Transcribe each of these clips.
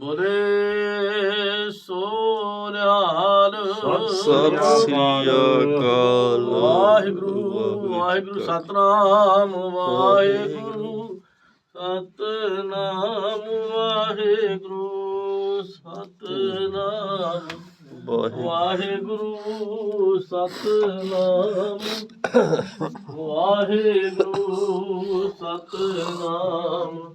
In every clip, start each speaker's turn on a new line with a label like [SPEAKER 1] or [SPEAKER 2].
[SPEAKER 1] ਬੋਲੇ ਸੋਨਿਆਲ
[SPEAKER 2] ਸਤਿ ਸ੍ਰੀ ਅਕਾਲ।
[SPEAKER 1] ਵਾਹਿਗੁਰੂ ਵਾਹਿਗੁਰੂ ਸਤਨਾਮ ਵਾਹਿਗੁਰੂ ਸਤਨਾਮ ਵਾਹਿਗੁਰੂ ਸਤਨਾਮ।
[SPEAKER 2] ਵਾਹਿਗੁਰੂ
[SPEAKER 1] ਸਤਨਾਮ। ਵਾਹਿਗੁਰੂ ਸਤਨਾਮ।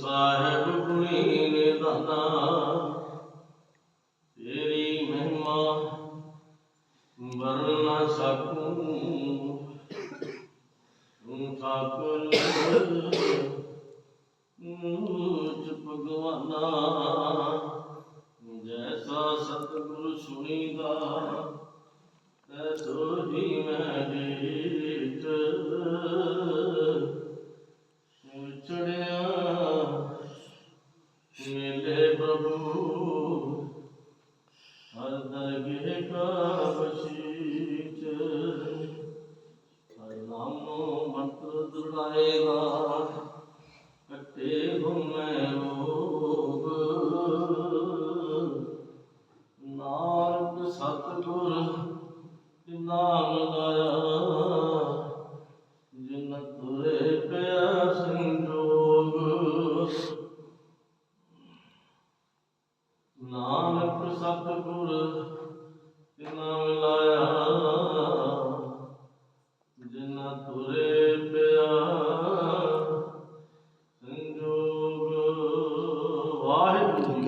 [SPEAKER 1] صاحب پوری نے دانا جیسا ستگرو سنی گا تو جی میں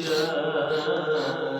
[SPEAKER 1] الأنبياء